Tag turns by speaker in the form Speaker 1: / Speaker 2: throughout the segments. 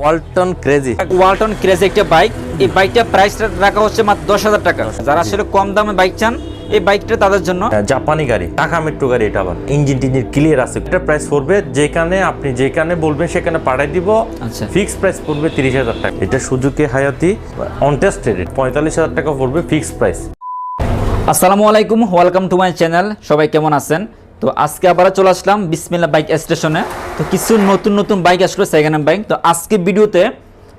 Speaker 1: Walton crazy.
Speaker 2: Walton craze একটা bike. এই বাইকটা প্রাইস রাখা হচ্ছে মাত্র দশ হাজার টাকা। যারা আসলে কম দামে বাইক চান এই বাইকটা তাদের জন্য
Speaker 1: জাপানি গাড়ি টাকা মেট্রো গাড়ি এটা আবার। ইঞ্জিন টিঞ্জিন ক্লিয়ার আছে। এটা প্রাইস পড়বে যেখানে আপনি যেখানে বলবেন সেখানে পাঠাই দিব।
Speaker 2: আচ্ছা।
Speaker 1: ফিক্স প্রাইস পড়বে তিরিশ হাজার টাকা। এটা সুজুকি হায়াতি অনটেস্টেড পঁয়তাল্লিশ হাজার টাকা পড়বে ফিক্স প্রাইস
Speaker 2: আসসালামু আলাইকুম ওয়েলকাম টু মাই চ্যানেল সবাই কেমন আছেন? তো আজকে আবার চলে আসলাম বিসমিল্লা বাইক স্টেশনে। তো কিছু নতুন নতুন বাইক আসলো সেকেন্ড হ্যান্ড বাইক তো আজকে ভিডিওতে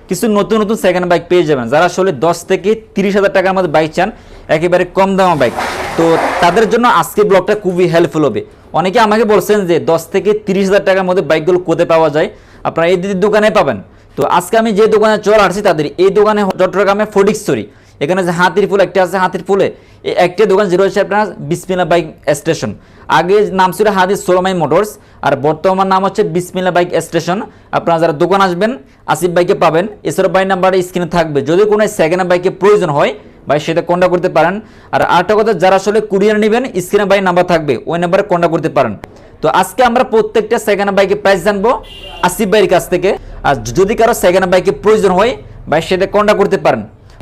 Speaker 2: কিছু নতুন নতুন সেকেন্ড বাইক পেয়ে যাবেন। যারা আসলে দশ থেকে তিরিশ হাজার টাকার মধ্যে বাইক চান, একেবারে কম দামা বাইক তো তাদের জন্য আজকে ব্লগটা খুবই হেল্পফুল হবে। অনেকে আমাকে বলছেন যে দশ থেকে তিরিশ হাজার টাকার মধ্যে বাইকগুলো কোথায় পাওয়া যায়? আপনারা এই দিদির দোকানে পাবেন। তো আজকে আমি যে দোকানে চলে আসছি, তাদের এই দোকানে চট্টগ্রামে ফটিকছড়ি এখানে যে হাতির ফুল, একটা আছে হাতির ফুলে। একটা দোকান জিরো হচ্ছে আপনার বিসমিল্লা বাইক স্টেশন। আগে নাম ছিল হাতির সোলোমাই মোটরস, আর বর্তমান নাম হচ্ছে বিসমিল্লা বাইক স্টেশন। আপনারা যারা দোকান আসবেন, আসিফ বাইকে পাবেন। এছাড়া বাইক নাম্বারটা স্ক্রিনে থাকবে। যদি কোনো সেকেন্ড বাইকে প্রয়োজন হয়, ভাই সেটা কন্ট্যাক্ট করতে পারেন। আর আরেকটা কথা, যারা আসলে কুরিয়ার নেবেন স্ক্রিনে বাইক নাম্বার থাকবে। ওই নাম্বারে কন্ট্যাক্ট করতে পারেন। তো আজকে আমরা প্রত্যেকটা সেকেন্ড বাইকের প্রাইস জানব আসিফ ভাইয়ের কাছ থেকে। আর যদি কারও সেকেন্ড বাইকে প্রয়োজন হয়, ভাই সেটা কন্ট্যাক্ট করতে পারেন।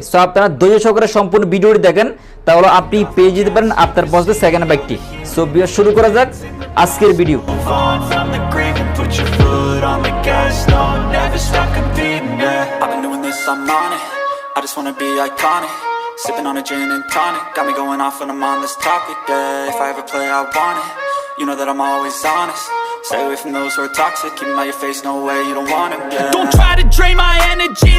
Speaker 2: সো আপনারা ধৈর্য সহকারে সম্পূর্ণ ভিডিওটি দেখেন তাহলে আপনি পেয়ে যেতে পারেন আপনার পছন্দের সেকেন্ড বাইকটি সো শুরু করা যাক আজকের video.
Speaker 3: Sipping on a gin and tonic. Got me going off when I'm on this topic, yeah. If I ever play, I want it. You know that I'm always honest. Stay away from those who are toxic. Keep your face, no way, you don't want it, yeah.
Speaker 4: Don't try to drain my energy,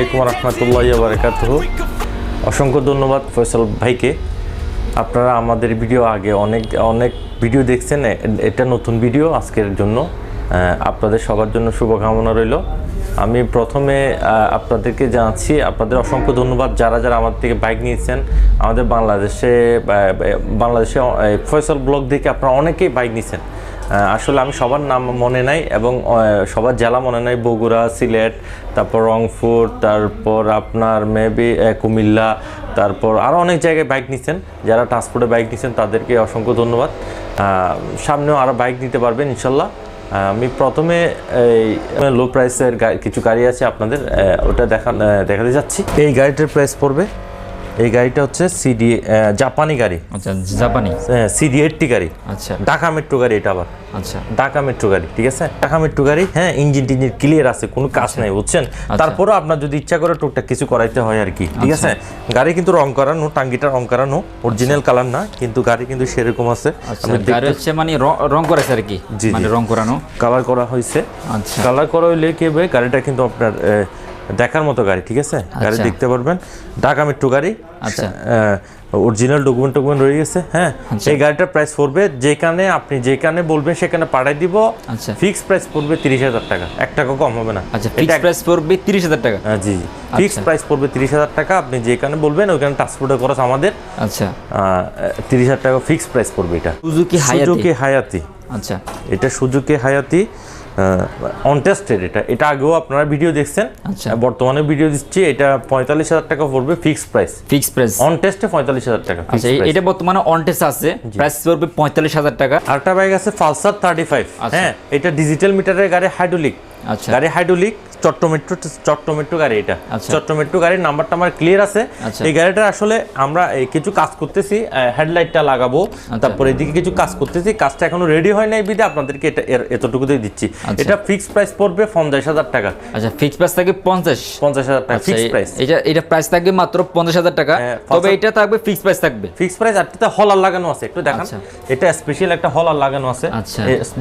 Speaker 1: আলাইকুম রহমতুল্লাহ বারকাত অসংখ্য ধন্যবাদ ফয়সাল ভাইকে। আপনারা আমাদের video আগে অনেক অনেক video দেখছেন এটা নতুন ভিডিও আজকের জন্য। আপনাদের সবার জন্য শুভকামনা রইল। আমি প্রথমে আপনাদেরকে জানাচ্ছি, আপনাদের অসংখ্য ধন্যবাদ যারা যারা আমাদের থেকে বাইক নিয়েছেন। আমাদের বাংলাদেশে বাংলাদেশে ফয়সাল ব্লগ দেখে আপনারা অনেকেই বাইক নিয়েছেন। আসলে আমি সবার নাম মনে নাই এবং সবার জেলা মনে নাই। বগুড়া, সিলেট, তারপর রংপুর, তারপর আপনার মেবি কুমিল্লা, তারপর আরও অনেক জায়গায় বাইক নিচ্ছেন যারা ট্রান্সপোর্টে বাইক নিচ্ছেন তাদেরকে অসংখ্য ধন্যবাদ। সামনেও আরও বাইক নিতে পারবেন, ইনশাল্লাহ। আমি প্রথমে এই লো প্রাইসের কিছু গাড়ি আছে আপনাদের ওটা দেখা দেখাতে যাচ্ছি। এই গাড়িটার প্রাইস পড়বে? এই গাড়িটা হচ্ছে সিডি জাপানি গাড়ি।
Speaker 2: আচ্ছা জাপানি?
Speaker 1: সিডি এইটটি গাড়ি।
Speaker 2: আচ্ছা।
Speaker 1: ঢাকা মেট্রো গাড়ি এটা আবার।
Speaker 2: আচ্ছা।
Speaker 1: ঢাকা মেট্রো গাড়ি ঠিক আছে? ঢাকা মেট্রো গাড়ি হ্যাঁ ইঞ্জিন টিঞ্জিন ক্লিয়ার আছে কোনো কাজ নাই বুঝছেন? তারপরেও আপনার যদি ইচ্ছা করে টুকটাক কিছু করাইতে হয় আর কি ঠিক আছে? গাড়ি কিন্তু রং করানো টাঙ্গিটা রং করানো অরিজিনাল কালার না কিন্তু গাড়ি কিন্তু সেরকম আছে।
Speaker 2: আচ্ছা গাড়ি হচ্ছে মানে র- করেছে আর কি। মানে রং করানো।
Speaker 1: কালার করা হয়েছে
Speaker 2: আচ্ছা।
Speaker 1: কালার করা হইলে কি হবে? গাড়িটা কিন্তু আপনার দেখার মতো গাড়ি ঠিক আছে? গাড়ি
Speaker 2: আচ্ছা।
Speaker 1: দেখতে পারবেন। ঢাকা মেট্রো গাড়ি
Speaker 2: আচ্ছা।
Speaker 1: অরিজিনাল ডকুমেন্ট টকুমেন্ট রয়ে গেছে হ্যাঁ?
Speaker 2: আচ্ছা।
Speaker 1: এই গাড়িটার প্রাইস পড়বে যেখানে আপনি যেখানে বলবেন সেখানে পাঠাই দিব।
Speaker 2: আচ্ছা।
Speaker 1: ফিক্স প্রাইস পড়বে তিরিশ হাজার টাকা। এক টাকা কম হবে না।
Speaker 2: আচ্ছা
Speaker 1: এটা
Speaker 2: ফিক্স প্রাইস পড়বে তিরিশ হাজার টাকা।
Speaker 1: হ্যাঁ, জি ফিক্স
Speaker 2: আচ্ছা।
Speaker 1: প্রাইস পড়বে তিরিশ হাজার টাকা। আপনি যেখানে বলবেন ওইখানে ট্রান্সপোর্টের খরচ আমাদের।
Speaker 2: আচ্ছা।
Speaker 1: তিরিশ হাজার টাকা ফিক্স প্রাইস পড়বে এটা।
Speaker 2: সুজুকি হায়াতি
Speaker 1: সুজুকি হায়াতি
Speaker 2: আচ্ছা।
Speaker 1: এটা সুজুকি হায়াতি অনটেস্টেড এটা। এটা আগেও আপনারা ভিডিও দেখছেন।
Speaker 2: আচ্ছা।
Speaker 1: বর্তমানে ভিডিও দিচ্ছি এটা পঁয়তাল্লিশ হাজার টাকা পড়বে ফিক্স প্রাইস
Speaker 2: ফিক্স প্রাইস
Speaker 1: অনটেস্টে পঁয়তাল্লিশ হাজার টাকা
Speaker 2: আচ্ছা এটা বর্তমানে অনটেস্ট আছে প্রাইস পড়বে পঁয়তাল্লিশ হাজার টাকা।
Speaker 1: আরেকটা বাইক আছে পালসার থার্টি ফাইভ। হ্যাঁ এটা ডিজিটাল মিটারের গাড়ি হাইড্রোলিক
Speaker 2: আচ্ছা।
Speaker 1: গাড়ি হাইড্রোলিক চট্টমেট্রো চট্টমেট্রো গাড়ি এটা
Speaker 2: আচ্ছা।
Speaker 1: চট্টমেট্রো গাড়ির নাম্বারটা আমার ক্লিয়ার আছে
Speaker 2: আচ্ছা।
Speaker 1: এই গাড়িটা আসলে আমরা কিছু কাজ করতেছি হেডলাইটটা লাগাবো
Speaker 2: আচ্ছা।
Speaker 1: তারপর এদিকে কিছু কাজ করতেছি কাজটা এখনও রেডি হয় নাই বিধে আপনাদেরকে এটা এর- এতটুকুতেই দিচ্ছি। এটা ফিক্স প্রাইস পড়বে পঞ্চাশ হাজার টাকা
Speaker 2: আচ্ছা ফিক্স প্রাইস থাকবে পঞ্চাশ
Speaker 1: পঞ্চাশ হাজার টাকা ফিক্স প্রাইস
Speaker 2: এটা এটা প্রাইস থাকবে মাত্র পঞ্চাশ হাজার টাকা
Speaker 1: হ্যাঁ,
Speaker 2: তবে এটা থাকবে ফিক্স প্রাইস থাকবে
Speaker 1: ফিক্স প্রাইস আর এটাতে হলার লাগানো আছে একটু দেখান। এটা স্পেশাল একটা হলার লাগানো আছে।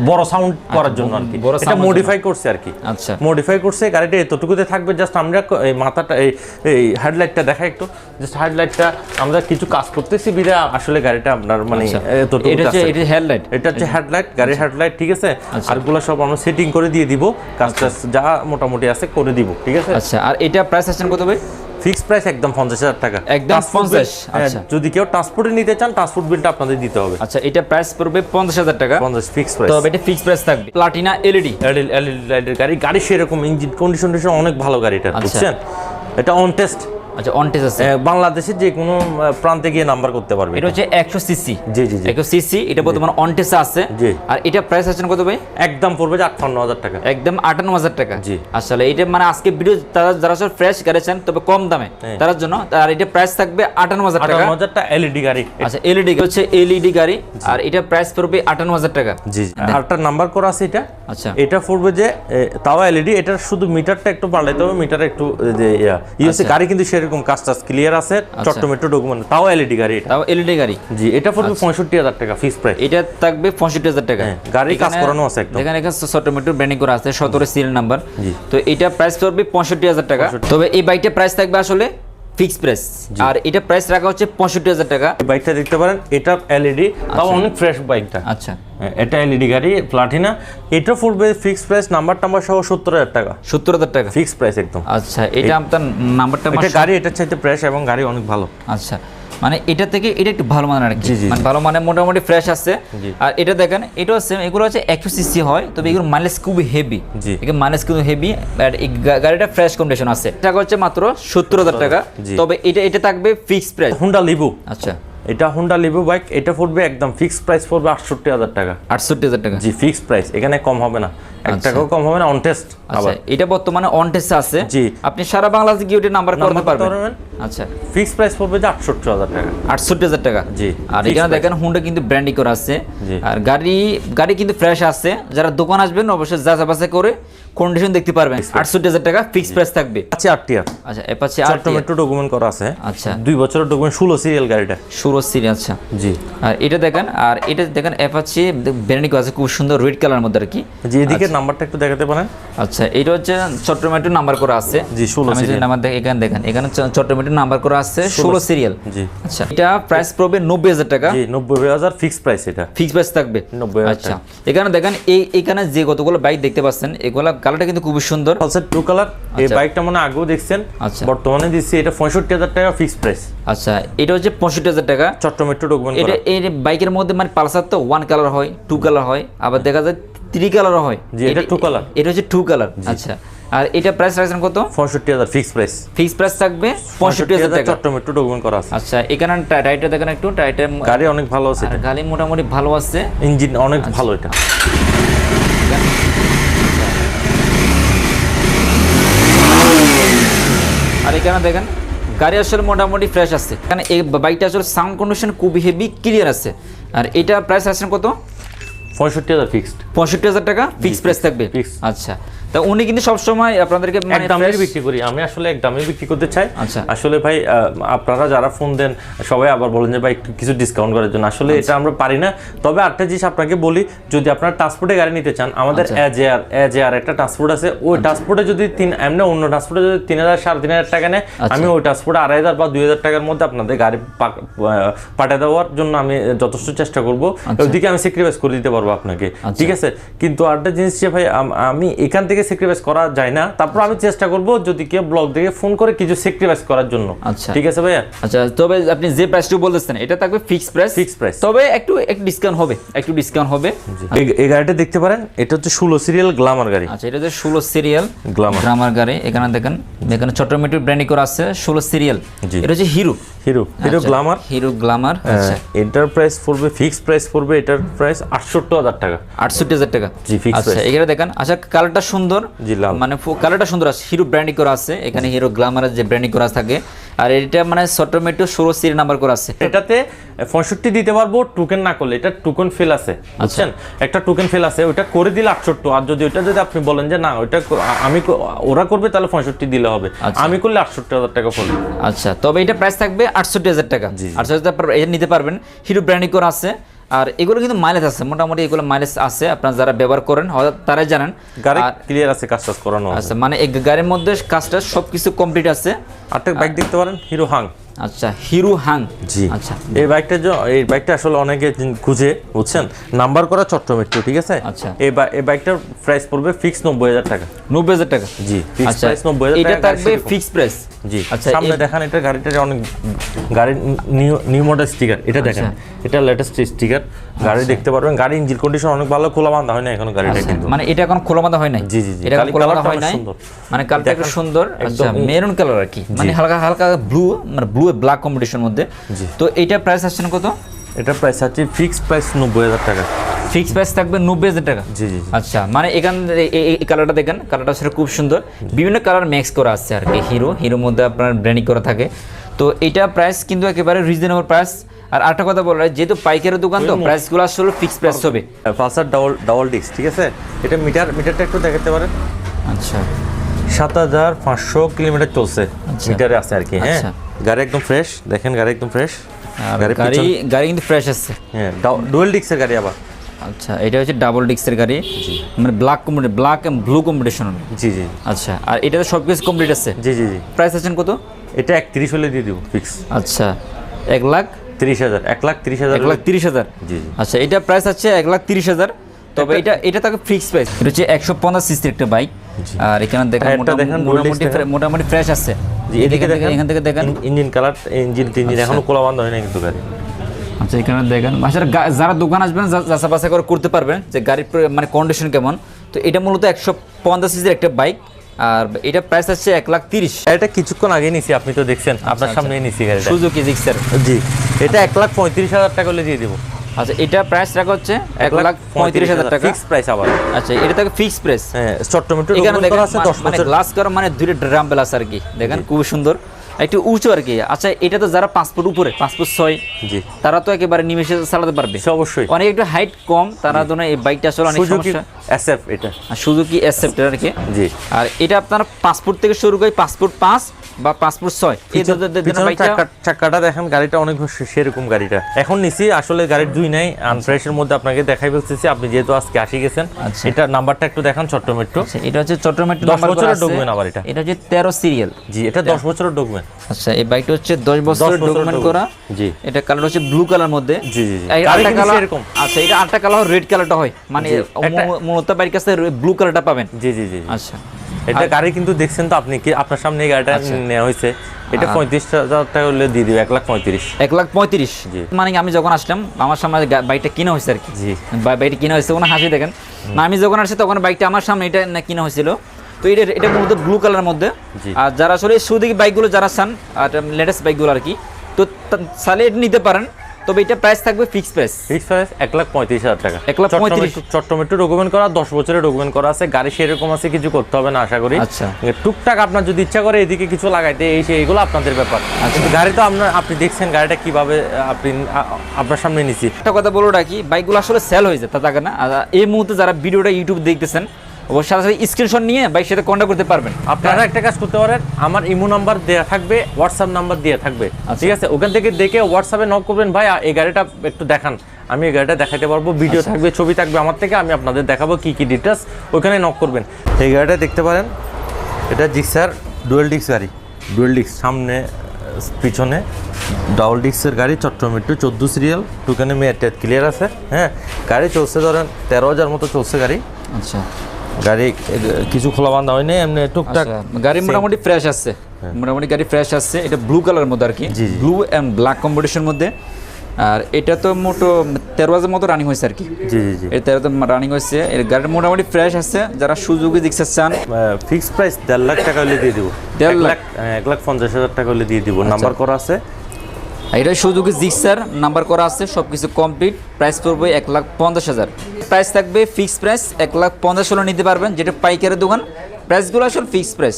Speaker 1: বড় সাউন্ড করার জন্য আর কি এটা মডিফাই করছে আর কি
Speaker 2: আচ্ছা।
Speaker 1: মডিফাই করছে গাড়িটা এতটুকুতে থাকবে জাস্ট আমরা এই মাথাটা এই এই হেডলাইটটা দেখা একটু। জাস্ট হেডলাইটটা আমরা কিছু কাজ করতেছি বিরা আসলে গাড়িটা আপনার মানে
Speaker 2: আচ্ছা।
Speaker 1: এতটুকু
Speaker 2: এটা হচ্ছে এটা হেডলাইট
Speaker 1: এটা হচ্ছে হেডলাইট গাড়ির হেডলাইট ঠিক আছে?
Speaker 2: আর
Speaker 1: আরগুলো সব আমরা সেটিং করে দিয়ে দিব। কাজটা যা মোটামুটি আছে করে দিব ঠিক আছে?
Speaker 2: আচ্ছা আর এটা প্রাইস আসছেন কত ভাই?
Speaker 1: ফিক্স প্রাইস একদম পঞ্চাশ হাজার টাকা।
Speaker 2: একদম 50,
Speaker 1: হ্যাঁ,
Speaker 2: আচ্ছা।
Speaker 1: যদি কেউ ট্রান্সপোর্টে নিতে চান ট্রান্সপোর্ট বিলটা আপনাদের দিতে হবে।
Speaker 2: আচ্ছা এটা প্রাইস পড়বে পঞ্চাশ হাজার টাকা।
Speaker 1: পঞ্চাশ ফিক্স প্রাইস
Speaker 2: তবে এটা ফিক্স প্রাইস থাকবে। প্লাটিনা এলইডি
Speaker 1: লাইটের গাড়ি গাড়ি সেরকম ইঞ্জিন কন্ডিশন অনেক ভালো গাড়ি
Speaker 2: এটা
Speaker 1: বুঝছেন? এটা অন টেস্ট
Speaker 2: আচ্ছা অনটেস আছে।
Speaker 1: বাংলাদেশের যে কোনো প্রান্তে গিয়ে নাম্বার করতে পারবে
Speaker 2: এটা হচ্ছে একশো সিসি
Speaker 1: জি, জি।
Speaker 2: একশো সিসি এটা বর্তমানে আছে।
Speaker 1: জি।
Speaker 2: আর এটা প্রাইস আছে কত ভাই?
Speaker 1: একদম পড়বে যে আটান্ন হাজার টাকা।
Speaker 2: একদম আটান্ন হাজার টাকা।
Speaker 1: জি।
Speaker 2: আসলে এটা মানে আজকে ভিডিও তারা যারা সব ফ্রেশ গাড়ি তবে কম দামে।
Speaker 1: হ্যাঁ।
Speaker 2: তার জন্য আর এটা প্রাইস থাকবে আটান্ন হাজার টাকা।
Speaker 1: আটান্ন হাজারটা এলইডি গাড়ি।
Speaker 2: আচ্ছা এলইডি হচ্ছে এলইডি গাড়ি। আর এটা প্রাইস পড়বে আটান্ন হাজার টাকা।
Speaker 1: জি আরেকটা নাম্বার করা আছে এটা।
Speaker 2: আচ্ছা।
Speaker 1: এটা পড়বে যে তাও এলইডি এটার শুধু মিটারটা একটু পাল্টাইতে হবে মিটার একটু এ, যে ইউএসএ গাড়ি কিন্তু সেরকম কাজ টাজ ক্লিয়ার আছে চট্টমেট্রো ডকুমেন্ট তাও এলইডি গাড়ি এটা।
Speaker 2: তাও এলইডি গাড়ি।
Speaker 1: জি এটা পড়বে পঁয়ষট্টি হাজার টাকা ফিক্স প্রাইস
Speaker 2: এটা থাকবে পঁয়ষট্টি হাজার টাকা।
Speaker 1: গাড়ি গাড়ির কাজ করানো আছে একদম।
Speaker 2: এখানে এখানে চট্টমেট্রো ব্র্যান্ডিং করা আছে সতেরো সিরিয়াল নাম্বার
Speaker 1: জি।
Speaker 2: তো এটা প্রাইস পড়বে পঁয়ষট্টি হাজার টাকা। তবে এই বাইকের প্রাইস থাকবে আসলে ফিক্স প্রাইস। আর এটা প্রাইস রাখা হচ্ছে পঁয়ষট্টি হাজার টাকা।
Speaker 1: বাইকটা দেখতে পারেন এটা এলইডি তাও অনেক ফ্রেশ বাইকটা।
Speaker 2: আচ্ছা।
Speaker 1: হ্যাঁ, এটা এলইডি গাড়ি প্লাটিনা এটা পড়বে ফিক্স প্রাইস নাম্বার টাম্বার সহ সত্তর হাজার টাকা।
Speaker 2: সত্তর হাজার টাকা।
Speaker 1: ফিক্স প্রাইস একদম।
Speaker 2: আচ্ছা এটা আপনার নাম্বারটা
Speaker 1: এটা গাড়ি এটার চাইতে ফ্রেশ এবং গাড়ি অনেক ভালো।
Speaker 2: আচ্ছা মানে এটা থেকে এটা একটু ভালো মানের আর কি মানে ভালো মানে মোটামুটি ফ্রেশ আছে আর এটা দেখেন এটাও সেম এগুলো হচ্ছে একশো সিসি হয় তবে এগুলো মাইলেজ খুবই হেভি এগুলো মাইলেজ কিন্তু হেভি আর এই গাড়িটা ফ্রেশ কন্ডিশন আছে। টাকা হচ্ছে মাত্র সত্তর হাজার টাকা। তবে এটা এটা থাকবে ফিক্স প্রাইস
Speaker 1: হুন্ডা লিবু
Speaker 2: আচ্ছা।
Speaker 1: এটা হুন্ডা লিবু বাইক এটা পড়বে একদম ফিক্স প্রাইস পড়বে আটষট্টি হাজার টাকা।
Speaker 2: আটষট্টি হাজার টাকা।
Speaker 1: জি ফিক্স প্রাইস এখানে কম হবে না। এক
Speaker 2: আচ্ছা।
Speaker 1: টাকাও কম হবে না অন টেস্ট
Speaker 2: আচ্ছা এটা বর্তমানে অন টেস্ট আছে।
Speaker 1: জি।
Speaker 2: আপনি সারা বাংলাদেশে গিয়ে ওটা নাম্বার করতে পারবেন। আচ্ছা।
Speaker 1: ফিক্স প্রাইস পড়বে যে আটষট্টি হাজার টাকা।
Speaker 2: আটষট্টি হাজার টাকা।
Speaker 1: জি,
Speaker 2: আর এখানে দেখেন হুন্ডা কিন্তু ব্র্যান্ডিং করা আছে। আর গাড়ি গাড়ি কিন্তু ফ্রেশ আছে। যারা দোকান আসবেন অবশ্যই যাচাই বাছাই করে কন্ডিশন দেখতে পারবেন। আটষট্টি হাজার টাকা ফিক্স প্রাইস থাকবে।
Speaker 1: আছে আট টিয়ার
Speaker 2: আচ্ছা এপাচ্ছে আর
Speaker 1: চট্টমেট্রো ডকুমেন্ট করা আছে।
Speaker 2: আচ্ছা।
Speaker 1: দুই বছরের ডকুমেন্ট ষোলো সিরিয়াল গাড়িটা।
Speaker 2: সুরজ সিরি আচ্ছা।
Speaker 1: জি।
Speaker 2: আর এটা দেখেন আর এটা দেখেন অ্যাপাচি ব্র্যান্ডিং আছে খুব সুন্দর রেড কালার মধ্যে আর কি।
Speaker 1: জি এদিকে নাম্বারটা একটু দেখাতে পারেন?
Speaker 2: আচ্ছা এটা হচ্ছে চট্টমেটো নাম্বার করা আছে।
Speaker 1: জি, 16
Speaker 2: আমি যদি নাম্বার দেখে এখানে দেখেন এখানে চট্টমেটো নাম্বার করা আছে ষোলো সিরিয়াল
Speaker 1: জি।
Speaker 2: আচ্ছা এটা প্রাইস পড়বে নব্বই হাজার টাকা।
Speaker 1: জি নব্বই হাজার ফিক্স প্রাইস এটা।
Speaker 2: ফিক্স প্রাইস থাকবে।
Speaker 1: 90,000
Speaker 2: আচ্ছা এখানে দেখেন এই এখানে যে কতগুলো বাইক দেখতে পাচ্ছেন এগুলা কালারটা কিন্তু খুবই সুন্দর।
Speaker 1: পালসার টু কালার এই
Speaker 2: আচ্ছা।
Speaker 1: বাইকটা মনে হয় আগেও দেখছেন।
Speaker 2: আচ্ছা।
Speaker 1: বর্তমানে দিচ্ছি এটা পঁয়ষট্টি হাজার টাকা ফিক্স প্রাইস
Speaker 2: আচ্ছা এটা হচ্ছে পঁয়ষট্টি হাজার টাকা।
Speaker 1: চট্টমেট্রো ডকুমেন্ট
Speaker 2: এটা এই বাইকের মধ্যে মানে পালসার তো ওয়ান কালার হয় টু কালার হয় আবার দেখা যায় থ্রি কালারও হয়।
Speaker 1: জি, এটা টু কালার
Speaker 2: এটা হচ্ছে টু কালার আচ্ছা আর এটা প্রাইস রাখছেন কত?
Speaker 1: পঁয়ষট্টি হাজার ফিক্স প্রাইস
Speaker 2: ফিক্স প্রাইস থাকবে পঁয়ষট্টি হাজার টাকা।
Speaker 1: চট্টমেট্রো ডকুমেন্ট করা আছে।
Speaker 2: আচ্ছা এখানে টাইটা দেখেন একটু টাইটা
Speaker 1: গাড়ি অনেক ভালো আছে
Speaker 2: গাড়ি মোটামুটি ভালো আছে।
Speaker 1: ইঞ্জিন অনেক
Speaker 2: আচ্ছা।
Speaker 1: ভালো এটা।
Speaker 2: এখানে দেখেন গাড়ি আসলে মোটামুটি ফ্রেশ আছে। এখানে এই বাইকটা আসলে সাউন্ড কন্ডিশন খুবই হেভি ক্লিয়ার আছে। আর এটা প্রাইস আসছেন কত?
Speaker 1: পঁয়ষট্টি হাজার ফিক্সড
Speaker 2: পঁয়ষট্টি হাজার টাকা ফিক্সড প্রাইস থাকবে। আচ্ছা। তা উনি কিন্তু সবসময় আপনাদেরকে
Speaker 1: এক
Speaker 2: মানে
Speaker 1: দামে
Speaker 2: fresh-
Speaker 1: বিক্রি করি আমি আসলে এক দামে বিক্রি করতে চাই
Speaker 2: আচ্ছা।
Speaker 1: আসলে ভাই আপনারা যারা ফোন দেন সবাই আবার বলেন যে ভাই একটু কিছু ডিসকাউন্ট করার জন্য আসলে
Speaker 2: আচ্ছা।
Speaker 1: এটা আমরা পারি না তবে একটা জিনিস আপনাকে বলি যদি আপনারা ট্রান্সপোর্টে গাড়ি নিতে চান আমাদের
Speaker 2: আচ্ছা।
Speaker 1: এজ এয়ার এজ এয়ার একটা ট্রান্সপোর্ট আছে ওই ট্রান্সপোর্টে যদি তিন এমনি অন্য ট্রান্সপোর্টে যদি তিন হাজার সাড়ে তিন হাজার টাকা নেয়
Speaker 2: আচ্ছা।
Speaker 1: আমি ওই ট্রান্সপোর্টে আড়াই হাজার বা দুই হাজার টাকার মধ্যে আপনাদের গাড়ি পাঠিয়ে দেওয়ার জন্য আমি যথেষ্ট চেষ্টা করব ওইদিকে আমি স্যাক্রিফাইস করে দিতে পারব আপনাকে
Speaker 2: আচ্ছা।
Speaker 1: ঠিক আছে কিন্তু আরেকটা জিনিস যে ভাই আমি এখান থেকে স্যাক্রিফাইস করা যায় না। তারপর আমি চেষ্টা করব যদি কেউ ব্লগ থেকে ফোন করে কিছু স্যাক্রিফাইস করার জন্য।
Speaker 2: আচ্ছা।
Speaker 1: ঠিক আছে ভাইয়া?
Speaker 2: আচ্ছা তবে আপনি যে প্রাইসটা বলতেছেন এটা থাকবে ফিক্স প্রাইস
Speaker 1: Fixed price।
Speaker 2: তবে একটু একটু ডিসকাউন্ট হবে একটু ডিসকাউন্ট হবে।
Speaker 1: এই- গাড়িটা দেখতে পারেন এটা হচ্ছে ষোলো সিরিয়াল গ্লামার গাড়ি।
Speaker 2: আচ্ছা এটা হচ্ছে ষোলো সিরিয়াল
Speaker 1: Glamour।
Speaker 2: গ্রামার গাড়ি। এখানে দেখেন এখানে চট্টমেটিক ব্র্যান্ডিং করা আছে ষোলো সিরিয়াল এটা হচ্ছে Hero
Speaker 1: Hero Hero Glamour
Speaker 2: Hero Glamour আচ্ছা।
Speaker 1: এটার প্রাইস পড়বে ফিক্স প্রাইস পড়বে এটার প্রাইস আটষট্টি হাজার টাকা।
Speaker 2: আটষট্টি হাজার টাকা।
Speaker 1: জি, fixed
Speaker 2: আচ্ছা এখানে দেখেন আচ্ছা কালারটা সুন্দর
Speaker 1: লাল।
Speaker 2: মানে কালারটা সুন্দর আছে। হিরো ব্র্যান্ডিং করা আছে। এখানে হিরো গ্লামারের যে ব্র্যান্ডিং করা থাকে। আর এটা মানে চট্টমেটো ষোলো সিরি নাম্বার করা আছে।
Speaker 1: এটাতে পঁয়ষট্টি দিতে পারব টোকেন না করলে। এটা টোকেন ফেল আছে।
Speaker 2: আচ্ছা।
Speaker 1: বুঝছেন? একটা টোকেন ফেল আছে। ওটা করে দিলে আটষট্টি। আর যদি ওটা যদি আপনি বলেন যে না ওইটা আমি ওরা করবে তাহলে পঁয়ষট্টি দিলে হবে।
Speaker 2: আচ্ছা।
Speaker 1: আমি করলে আটষট্টি হাজার টাকা পড়বে।
Speaker 2: আচ্ছা। তবে এটা প্রাইস থাকবে আটষট্টি হাজার টাকা। আটষট্টি হাজার নিতে পারবেন। হিরো ব্র্যান্ডিং করা আছে। আর এগুলো কিন্তু মাইলেজ আছে মোটামুটি এগুলো মাইলেজ আছে আপনার যারা ব্যবহার করেন হয়তো তারাই জানেন।
Speaker 1: গাড়ি ক্লিয়ার আছে কাজ টাজ করানো আছে
Speaker 2: আচ্ছা মানে এই গাড়ির মধ্যে কাজটা সব কিছু কমপ্লিট আছে
Speaker 1: আর বাইক দেখতে পারেন হিরো হাং
Speaker 2: আচ্ছা হিরো হাং।
Speaker 1: জি।
Speaker 2: আচ্ছা।
Speaker 1: এই বাইকটা এই বাইকটা আসলে অনেকে খুঁজে বুঝছেন? নাম্বার করা চট্টমেট্রো ঠিক আছে?
Speaker 2: আচ্ছা।
Speaker 1: এই এই বাইকটার প্রাইস পড়বে ফিক্স নব্বই হাজার টাকা।
Speaker 2: নব্বই হাজার টাকা?
Speaker 1: জি ফিক্স
Speaker 2: আচ্ছা।
Speaker 1: প্রাইস নব্বই হাজার
Speaker 2: এটা থাকবে ফিক্স প্রাইস
Speaker 1: জি।
Speaker 2: আচ্ছা
Speaker 1: সামনে দেখান এটা গাড়িটার অনেক গাড়ির নিউ নিউ মডেল স্টিকার এটা দেখেন।
Speaker 2: আচ্ছা।
Speaker 1: এটা লেটেস্ট স্টিকার গাড়ি দেখতে পারবেন। গাড়ি ইঞ্জিন কন্ডিশন অনেক ভালো খোলা বান্ধা হয় না এখন গাড়িটা
Speaker 2: আচ্ছা,
Speaker 1: কিন্তু।
Speaker 2: মানে এটা এখন খোলা বাঁধা হয় নাই?
Speaker 1: জি, জি।
Speaker 2: এটা
Speaker 1: খোলা
Speaker 2: বাঁধা হয় নাই? মানে কালারটা একটু সুন্দর আচ্ছা মেরুন কালার আর কি। মানে হালকা হালকা ব্লু মানে ব্লু এ ব্ল্যাক কম্বিনেশন মধ্যে। তো এইটা প্রাইস আসছে কত?
Speaker 1: এটা প্রাইস আছে ফিক্স প্রাইস নব্বই হাজার টাকা।
Speaker 2: ফিক্স প্রাইস থাকবে নব্বই হাজার টাকা?
Speaker 1: জি জি।
Speaker 2: আচ্ছা মানে এখান এই কালারটা দেখেন। কালারটা আসলে খুব সুন্দর। বিভিন্ন কালার মিক্স করা আছে আর কি হিরো হিরোর মধ্যে আপনার ব্র্যান্ডিং করা থাকে। তো এটা প্রাইস কিন্তু একেবারে রিজনেবল প্রাইস আর আরেকটা কথা বলা যেহেতু পাইকারের দোকান তো প্রাইসগুলো আসলে ফিক্স প্রাইস হবে।
Speaker 1: পালসার ডাবল ডাবল ডিস্ক ঠিক আছে? এটা মিটার মিটারটা একটু দেখাতে পারেন?
Speaker 2: আচ্ছা।
Speaker 1: সাত হাজার পাঁচশো কিলোমিটার চলছে
Speaker 2: আচ্ছা।
Speaker 1: মিটারে আছে আর কি হ্যাঁ?
Speaker 2: আচ্ছা।
Speaker 1: গাড়ি একদম ফ্রেশ দেখেন গাড়ি একদম ফ্রেশ
Speaker 2: গাড়ি গাড়ি কিন্তু ফ্রেশ আছে।
Speaker 1: হ্যাঁ ডুয়েল ডিস্কের গাড়ি আবার।
Speaker 2: আচ্ছা এটা হচ্ছে ডাবল ডিস্কের গাড়ি। মানে black combination black and blue combination
Speaker 1: জি জি।
Speaker 2: আচ্ছা আর এটাতে সব কিছু কমপ্লিট আছে?
Speaker 1: জি জি জি।
Speaker 2: প্রাইস আছেন কত?
Speaker 1: এটা একত্রিশ হলে দিয়ে দিব ফিক্স
Speaker 2: আচ্ছা এক লাখ
Speaker 1: তিরিশ হাজার এক লাখ তিরিশ হাজার
Speaker 2: এক লাখ তিরিশ হাজার?
Speaker 1: জি
Speaker 2: আচ্ছা এটা প্রাইস আছে এক লাখ তিরিশ হাজার তবে এটা এটা তাকে ফিক্স প্রাইস এটা হচ্ছে একশো পঞ্চাশ সিসির একটা বাইক আর এখানে দেখেন মোটামুটি- মোটামুটি ফ্রেশ আছে। এদিকে দেখেন এখান থেকে দেখেন।
Speaker 1: ইঞ্জিন কালার ইঞ্জিন টিঞ্জিন
Speaker 2: আচ্ছা।
Speaker 1: এখনও কোলা বন্ধ হয় না কিন্তু গাড়ি।
Speaker 2: আচ্ছা এখানে দেখেন আসলে যারা দোকান আসবেন যাচা করে করতে পারবেন যে গাড়ির মানে কন্ডিশন কেমন। তো এটা মূলত একশো পঞ্চাশ সিসির একটা বাইক আর এটা প্রাইস আছে এক লাখ তিরিশ।
Speaker 1: এটা কিছুক্ষণ আগে নিছি আপনি তো দেখছেন। আপনার সামনে নিছি গাড়িটা।
Speaker 2: সুজুকি জিক্সার
Speaker 1: জি। এটা এক লাখ পঁয়ত্রিশ হাজার টাকা হলে দিয়ে দিব।
Speaker 2: আচ্ছা এটা প্রাইস রাখা হচ্ছে এক লাখ পঁয়ত্রিশ হাজার টাকা।
Speaker 1: ফিক্স প্রাইস আবার।
Speaker 2: আচ্ছা এটা থাকে ফিক্স প্রাইস
Speaker 1: হ্যাঁ চট্টমেট্রো
Speaker 2: এখানে দেখেন মানে গ্লাস করা মানে দুইটা ড্রাম বেলাস আর কি। দেখেন খুব সুন্দর। একটু উঁচু আর কি। আচ্ছা এটা তো যারা পাঁচ ফুট উপরে পাঁচ ফুট ছয়
Speaker 1: জি।
Speaker 2: তারা তো একেবারে নিমেষে চালাতে পারবে।
Speaker 1: অবশ্যই।
Speaker 2: অনেক একটু হাইট কম তারা ধরুন এই বাইকটা আসলে অনেক সমস্যা।
Speaker 1: এসএফ এটা।
Speaker 2: আর সুজুকি অ্যাকসেপ্টার আর কি।
Speaker 1: জি।
Speaker 2: আর এটা আপনার পাঁচ ফুট থেকে শুরু করে পাঁচ ফুট পাঁচ বা পাঁচ ফুট ছয়।
Speaker 1: চাকাটা দেখেন গাড়িটা অনেক সেরকম গাড়িটা। এখন নিছি আসলে গাড়ির দুই নাই। আনফ্রেশের মধ্যে আপনাকে দেখাই বলতেছি আপনি যেহেতু আজকে আসি গেছেন
Speaker 2: আচ্ছা।
Speaker 1: এটা নাম্বারটা একটু দেখান চট্ট মেট্রো।
Speaker 2: আচ্ছা, এটা হচ্ছে চট্টমেট্রো
Speaker 1: দশ বছরের document আবার এটা।
Speaker 2: এটা হচ্ছে তেরো সিরিয়াল
Speaker 1: জি এটা দশ বছরের ডকুমেন্ট
Speaker 2: আচ্ছা এই বাইকটা হচ্ছে দশ বছরের
Speaker 1: বছরের
Speaker 2: ডকুমেন্ট করা।
Speaker 1: জি।
Speaker 2: এটা কালার হচ্ছে ব্লু কালার মধ্যে।
Speaker 1: জি, জি, জি। কিন্তু
Speaker 2: কালার
Speaker 1: সেরকম।
Speaker 2: আচ্ছা এটা আরেকটা কালার রেড কালারটা হয়। মানে মূলত বাড়ির কাছে ব্লু কালারটা পাবেন।
Speaker 1: জি জি জি।
Speaker 2: আচ্ছা।
Speaker 1: এটা গাড়ি কিন্তু দেখছেন তো আপনি কি আপনার সামনে এই গাড়িটা
Speaker 2: আচ্ছা।
Speaker 1: নেওয়া হয়েছে। এটা পঁয়ত্রিশ হাজার টাকা হলে দিয়ে দিবে এক লাখ পঁয়ত্রিশ।
Speaker 2: এক লাখ পঁয়ত্রিশ।
Speaker 1: জি।
Speaker 2: মানে আমি যখন আসলাম আমার সামনে বাইকটা কিনা হয়েছে আর কি।
Speaker 1: জি।
Speaker 2: বাইকটা কিনা হয়েছে ওখানে হাসি দেখেন। না আমি যখন আসছি তখন বাইকটা আমার সামনে এটা কিনা হয়েছিল। তো এটা এটা মূলত ব্লু কালারের মধ্যে। আর যারা আসলে সুদিকে বাইকগুলো যারা চান আর লেটেস্ট বাইকগুলো আর কি তো চাইলে এটা নিতে পারেন। তবে এটা প্রাইস থাকবে ফিক্স প্রাইস
Speaker 1: ফিক্স প্রাইস এক লাখ পঁয়ত্রিশ হাজার টাকা।
Speaker 2: এক লাখ পঁয়ত্রিশ।
Speaker 1: চট্টমেট্রো ডকুমেন্ট করা দশ বছরের ডকুমেন্ট করা আছে। গাড়ি সেরকম আছে কিছু করতে হবে না আশা করি।
Speaker 2: আচ্ছা।
Speaker 1: টুকটাক আপনার যদি ইচ্ছা করে এদিকে কিছু লাগাইতে এই সেই এগুলো আপনাদের ব্যাপার।
Speaker 2: আচ্ছা।
Speaker 1: কিন্তু গাড়ি তো আপনার আপনি দেখছেন গাড়িটা কীভাবে আপনি আপনার সামনে নিছি।
Speaker 2: একটা কথা বলো রাখি বাইকগুলো আসলে সেল হয়ে যায় তা থাকে না। আর এই মুহূর্তে যারা ভিডিওটা ইউটিউব দেখতেছেন অবশ্যই সাথে স্ক্রিনশট নিয়ে বাইক সাথে কন্ট্যাক্ট করতে পারবেন।
Speaker 1: আপনারা একটা কাজ করতে পারেন আমার ইমো নাম্বার দেওয়া থাকবে হোয়াটসঅ্যাপ নাম্বার দেওয়া থাকবে।
Speaker 2: আচ্ছা।
Speaker 1: ঠিক আছে? ওখান থেকে দেখে হোয়াটসঅ্যাপে নক করবেন ভাই এই গাড়িটা একটু দেখান। আমি এই গাড়িটা দেখাতে পারব ভিডিও
Speaker 2: আচ্ছা।
Speaker 1: থাকবে ছবি থাকবে আমার থেকে আমি আপনাদের দেখাবো কি কি ডিটেলস ওখানে নক করবেন। এই গাড়িটা দেখতে পারেন এটা জিক্সার ডুয়েল ডিস্ক গাড়ি। ডুয়েল ডিস্ক সামনে পিছনে ডাবল ডিস্কের গাড়ি চট্টমেট্রো চোদ্দ সিরিয়াল টুকানে মেয়ার ক্লিয়ার আছে হ্যাঁ? গাড়ি চলছে ধরেন তেরো হাজার মতো চলছে গাড়ি।
Speaker 2: আচ্ছা।
Speaker 1: গাড়ি কিছু খোলা বান্ধা হয়নি এমনি টুকটাক
Speaker 2: আচ্ছা গাড়ি মোটামুটি ফ্রেশ আছে। মোটামুটি গাড়ি ফ্রেশ আছে এটা ব্লু কালারের মধ্যে আর কি।
Speaker 1: হ্যাঁ।
Speaker 2: ব্লু অ্যান্ড ব্ল্যাক কম্বিনেশনের মধ্যে। আর এটা তো মোটো তেরো হাজার মতো রানিং হয়েছে আর কি।
Speaker 1: জি জি জি।
Speaker 2: এটা তেরো রানিং হয়েছে। এর গাড়িটা মোটামুটি ফ্রেশ আছে যারা সুযোগে দিচ্ছে চান।
Speaker 1: ফিক্স প্রাইস দেড় লাখ টাকা হলে দিয়ে দিব।
Speaker 2: দেড় লাখ? আচ্ছা।
Speaker 1: হ্যাঁ, এক লাখ পঞ্চাশ হাজার টাকা হলে দিয়ে দিব। নাম্বার করা আছে।
Speaker 2: এটা সুযোগে জিক্সার নাম্বার করা আছে সব কিছু কমপ্লিট প্রাইস পড়বে এক লাখ পঞ্চাশ হাজার। প্রাইস থাকবে ফিক্স প্রাইস এক লাখ পঞ্চাশ হলে নিতে পারবেন যেটা পাইকারের দোকান। প্রাইসগুলো আসলে ফিক্স প্রাইস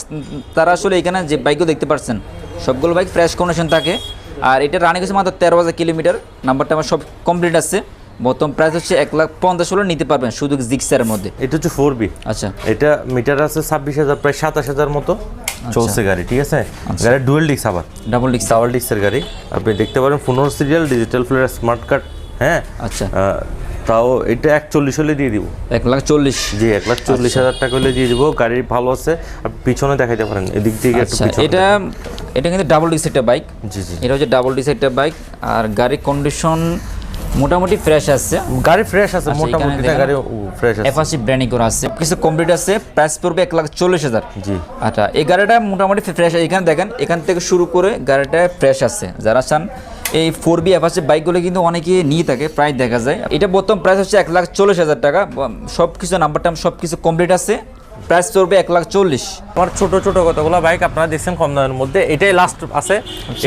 Speaker 2: তারা আসলে এখানে যে বাইকও দেখতে পাচ্ছেন সবগুলো বাইক ফ্রেশ কন্ডিশন থাকে। আর এটা রানিং হচ্ছে মাত্র তেরো হাজার কিলোমিটার। নাম্বারটা আমার সব কমপ্লিট আছে। বর্তমান প্রাইস হচ্ছে এক লাখ পঞ্চাশ হলে নিতে পারবেন শুধু জিক্সারের মধ্যে।
Speaker 1: এটা হচ্ছে ফোর বি
Speaker 2: আচ্ছা।
Speaker 1: এটা মিটার আছে ছাব্বিশ হাজার প্রায় সাতাশ হাজার মতো চলছে গাড়ি ঠিক আছে? গাড়ি ডুয়েল ডিস্ক আবার।
Speaker 2: ডাবল ডিক্স
Speaker 1: ডাবল ডিক্সের গাড়ি। আপনি দেখতে পারেন পনেরো serial digital player smart card হ্যাঁ?
Speaker 2: আচ্ছা।
Speaker 1: তাও এটা একচল্লিশ হলে দিয়ে দিব।
Speaker 2: এক লাখ চল্লিশ।
Speaker 1: জি এক লাখ চল্লিশ হাজার টাকা হলে দিয়ে দিব। গাড়ি ভালো আছে আর পিছনে দেখাইতে পারেন এদিক থেকে
Speaker 2: আচ্ছা এটা এটা কিন্তু ডাবল ডিসেটের বাইক
Speaker 1: জি জি।
Speaker 2: এটা হচ্ছে ডাবল ডিসেটের বাইক আর গাড়ির কন্ডিশন মোটামুটি ফ্রেশ আছে।
Speaker 1: গাড়ি ফ্রেশ আছে
Speaker 2: আচ্ছা,
Speaker 1: মোটামুটি গাড়ি ফ্রেশ আছে।
Speaker 2: এফআসি ব্র্যান্ডিং করা আছে। কিছু কমপ্লিট আছে প্রাইস পড়বে এক লাখ চল্লিশ হাজার।
Speaker 1: জি।
Speaker 2: আচ্ছা এই গাড়িটা মোটামুটি ফ্রেশ এখানে দেখেন এখান থেকে শুরু করে গাড়িটা ফ্রেশ আছে। যারা চান এই ফোর বি অ্যাপাচি বাইকগুলো কিন্তু অনেকে নিয়ে থাকে প্রায় দেখা যায়। এটা বর্তমান প্রাইস হচ্ছে এক লাখ চল্লিশ হাজার টাকা। সব কিছু নাম্বার টাম সব কিছু কমপ্লিট আছে। প্রাইস চলবে এক লাখ চল্লিশ
Speaker 1: আমার ছোট ছোট কতগুলো বাইক আপনারা দেখছেন কম দামের মধ্যে। এটাই লাস্ট আছে।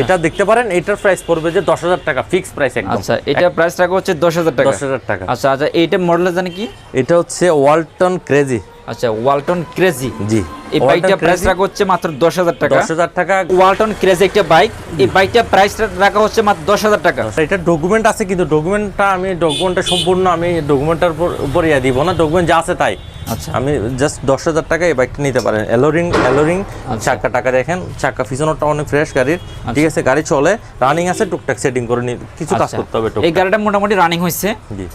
Speaker 1: এটা দেখতে পারেন এটার প্রাইস পড়বে যে দশ হাজার টাকা ফিক্স প্রাইস
Speaker 2: আচ্ছা এটা প্রাইস টাকা হচ্ছে দশ হাজার টাকা।
Speaker 1: দশ হাজার টাকা।
Speaker 2: আচ্ছা আচ্ছা এইটা মডেল জানি কি?
Speaker 1: এটা হচ্ছে ওয়ালটন ক্রেজি
Speaker 2: আচ্ছা ওয়ালটন ক্রেজি।
Speaker 1: জি
Speaker 2: এই বাইকটা প্রাইস রাখা হচ্ছে মাত্র দশ হাজার টাকা।
Speaker 1: দশ হাজার টাকা।
Speaker 2: ওয়ালটন ক্রেজি একটা বাইক এই বাইকটা প্রাইস রাখা হচ্ছে মাত্র দশ হাজার টাকা।
Speaker 1: এটা ডকুমেন্ট আছে কিন্তু ডকুমেন্টটা আমি ডকুমেন্টটা সম্পূর্ণ আমি ডকুমেন্টের উপর ইয়া দিব না ডকুমেন্ট যা আছে তাই।
Speaker 2: আচ্ছা।
Speaker 1: আমি জাস্ট দশ হাজার টাকা এই বাইকটা নিতে পারেন। এলোরিং এলোরিং চাকা টাকা দেখেন চাকা পিছনটা অনেক ফ্রেশ গাড়ির। ঠিক আছে গাড়ি চলে রানিং আছে টুকটাক সেটিং করে কিছু কাজ
Speaker 2: আচ্ছা।
Speaker 1: করতে হবে
Speaker 2: এই গাড়িটা মোটামুটি রানিং হয়েছে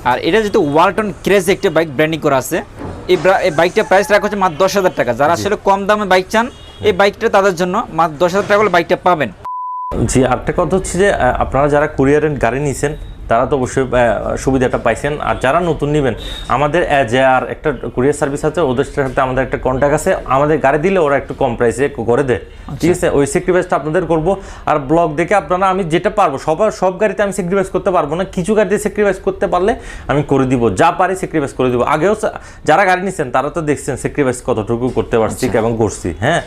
Speaker 2: আর এটা যেহেতু ওয়ালটন ক্রেজ একটা বাইক ব্র্যান্ডিং করা আছে এই বাইকটা প্রাইস রাখা হচ্ছে মাত্র দশ হাজার টাকা। যারা আসলে কম দামে বাইক চান এই বাইকটা তাদের জন্য মাত্র দশ হাজার টাকা হলে বাইকটা পাবেন।
Speaker 1: জি আরেকটা কথা হচ্ছে যে আপনারা যারা কুরিয়ারের গাড়ি নিছেন তারা তো অবশ্যই সুবিধাটা পাইছেন। আর যারা নতুন নেবেন আমাদের যে আর একটা কুরিয়ার সার্ভিস আছে ওদের সাথে আমাদের একটা কন্ট্যাক্ট আছে। আমাদের গাড়ি দিলে ওরা একটু কম প্রাইসে করে দেয়। ঠিক আছে? ওই স্যাক্রিফাইসটা আপনাদের করব। আর ব্লগ দেখে আপনারা আমি যেটা পারব সবার সব গাড়িতে আমি স্যাক্রিফাইস করতে পারব না। কিছু গাড়িতে স্যাক্রিফাইস করতে পারলে আমি করে দিব। যা পারি স্যাক্রিফাইস করে দিব। আগেও যারা গাড়ি নিচ্ছেন তারা তো দেখছেন স্যাক্রিফাইস কতটুকু করতে পারছি এবং করছি হ্যাঁ?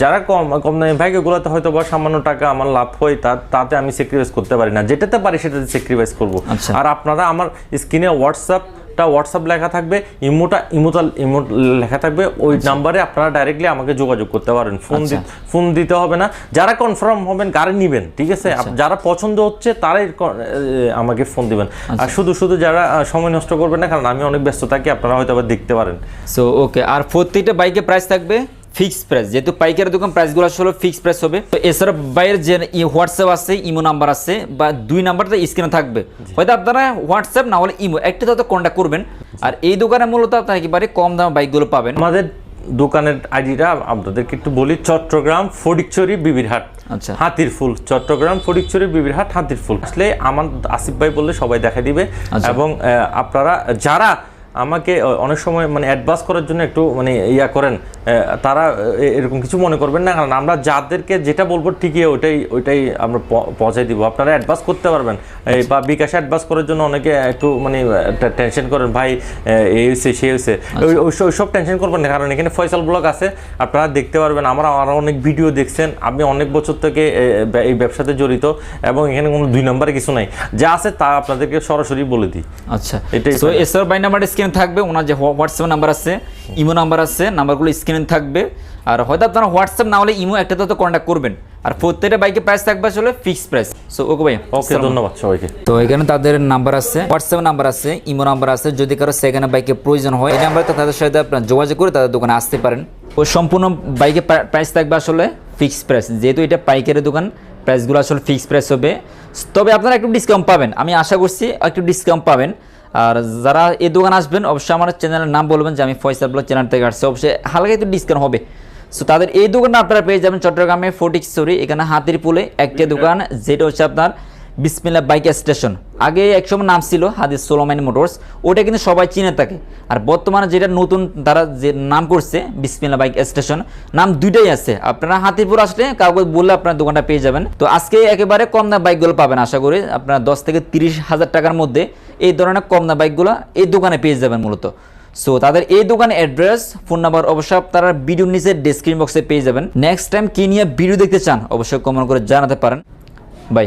Speaker 1: যারা কম কম দামি ভাই এগুলোতে হয়তো বা সামান্য টাকা আমার লাভ হয় তাতে আমি স্যাক্রিফাইস করতে পারি না। যেটাতে পারি সেটাতে স্যাক্রিফাইস করব।
Speaker 2: আচ্ছা।
Speaker 1: আর আপনারা আমার স্ক্রিনে হোয়াটসঅ্যাপ টা হোয়াটসঅ্যাপ লেখা থাকবে ইমোটা ইমোটা ইমো লেখা থাকবে ওই নাম্বারে আপনারা ডাইরেক্টলি আমাকে যোগাযোগ করতে পারেন। ফোন
Speaker 2: আচ্ছা।
Speaker 1: ফোন দিতে হবে না। যারা কনফার্ম হবেন গাড়ি নিবেন ঠিক আছে?
Speaker 2: আচ্ছা।
Speaker 1: যারা পছন্দ হচ্ছে তারাই আমাকে ফোন দিবেন।
Speaker 2: আচ্ছা।
Speaker 1: আর শুধু শুধু যারা সময় নষ্ট করবেন না কারণ আমি অনেক ব্যস্ত থাকি আপনারা হয়তো আবার দেখতে পারেন।
Speaker 2: সো ওকে আর প্রত্যেকটা বাইকের প্রাইস থাকবে? ফিক্স প্রাইস যেহেতু পাইকারি দোকান প্রাইসগুলো আসলে ফিক্সড প্রাইস হবে। তো এছাড়া বাইরের যে হোয়াটসঅ্যাপ আছে ইমো নাম্বার আছে বা দুই নাম্বারটা স্ক্রিনে থাকবে। হয়তো আপনারা হোয়াটসঅ্যাপ না হলে ইমো একটা তো কন্ট্যাক্ট করবেন। আর এই দোকানে মূলত আপনারা একেবারে কম দামে বাইকগুলো পাবেন।
Speaker 1: আমাদের দোকানের আইডিটা আপনাদেরকে একটু বলি চট্টগ্রাম ফটিকচুরি বিবিরহাট।
Speaker 2: আচ্ছা।
Speaker 1: হাতির ফুল চট্টগ্রাম ফটিকচুরি বিবিরহাট হাতির ফুল আসলে আমার আসিফ ভাই বললে সবাই দেখা দিবে।
Speaker 2: আচ্ছা।
Speaker 1: এবং আপনারা যারা আমাকে অনেক সময় মানে অ্যাডভান্স করার জন্য একটু মানে ইয়া করেন। তারা এরকম কিছু মনে করবেন না। কারণ আমরা যাদেরকে যেটা বলব ঠিকই ওইটাই ওইটাই আমরা পৌঁছাই দিব। আপনারা অ্যাডভান্স করতে পারবেন। বা বিকাশে অ্যাডভান্স করার জন্য অনেকে একটু মানে টেনশন করেন ভাই এই হয়েছে সে হয়েছে ওই ওইসব- ওইসব টেনশন করবেন না। কারণ এখানে ফয়সাল ব্লগ আছে। আপনারা দেখতে পারবেন আমরা আরও অনেক ভিডিও দেখছেন। আমি অনেক বছর থেকে এই ব্যবসাতে জড়িত এবং এখানে কোনো দুই নম্বরে কিছু নাই। যা আছে তা আপনাদেরকে সরাসরি বলে দিই।
Speaker 2: আচ্ছা।
Speaker 1: এটাই।
Speaker 2: এছাড়াও বাই নাম্বার স্ক্রিনে থাকবে ওনার যে হোয়াটসঅ্যাপ নাম্বার আছে ইমো নাম্বার আছে নাম্বারগুলো স্ক্রিনে থাকবে। আর হয়তো আপনারা হোয়াটসঅ্যাপ না হলে ইমো একটাতে তো কন্ট্যাক্ট করবেন। আর প্রত্যেকটা বাইকের প্রাইস থাকবে আসলে ফিক্স প্রাইস সো ওকে ভাই
Speaker 1: ওকে ধন্যবাদ সবাইকে।
Speaker 2: তো এখানে তাদের নাম্বার আছে হোয়াটসঅ্যাপ নাম্বার আছে ইমো নাম্বার আছে। যদি কারও সেকেন্ড বাইকের প্রয়োজন হয় এই নাম্বারে তাদের সাথে আপনার যোগাযোগ করে তাদের দোকানে আসতে পারেন। ও সম্পূর্ণ বাইকের প্রাইস থাকবে আসলে ফিক্স প্রাইস যেহেতু এটা পাইকারি দোকান প্রাইসগুলো আসলে ফিক্স প্রাইস হবে। তবে আপনারা একটু ডিসকাউন্ট পাবেন। আমি আশা করছি একটু ডিসকাউন্ট পাবেন। আর যারা এই দোকান আসবেন, অবশ্যই আমার চ্যানেলের নাম বলবেন যে আমি ফয়সাল ব্লগ চ্যানেল থেকে আসছি। অবশ্যই হালকা একটু ডিসকাউন্ট হবে। সো তাদের এই দোকানটা আপনারা পেয়ে যাবেন চট্টগ্রামে ফোর্টিক্স স্টোরি এখানে হাতির পুলে একটি দোকান, যেটা হচ্ছে আপনার বিসমিল্লা বাইক স্টেশন। আগে একসময় নাম ছিল হাদিস সোলোমাইন মোটরস ওটা কিন্তু সবাই চিনে থাকে। আর বর্তমানে যেটা নতুন তারা যে নাম করছে বিসমিল্লা বাইক স্টেশন, নাম দুইটাই আছে। আপনারা হাতিপুর আসলে কাউকে বললে আপনার দোকানটা পেয়ে যাবেন। তো আজকে একেবারে কম দাম বাইকগুলো পাবেন আশা করি। আপনারা দশ থেকে তিরিশ হাজার টাকার মধ্যে এই ধরনের কম দাম বাইকগুলো এই দোকানে পেয়ে যাবেন মূলত। সো তাদের এই দোকানের অ্যাড্রেস ফোন নাম্বার অবশ্যই আপনারা ভিডিও নিচে ডেসক্রিপশন বক্সে পেয়ে যাবেন। নেক্সট টাইম কি নিয়ে ভিডিও দেখতে চান, অবশ্যই কমেন্ট করে জানাতে পারেন। বাই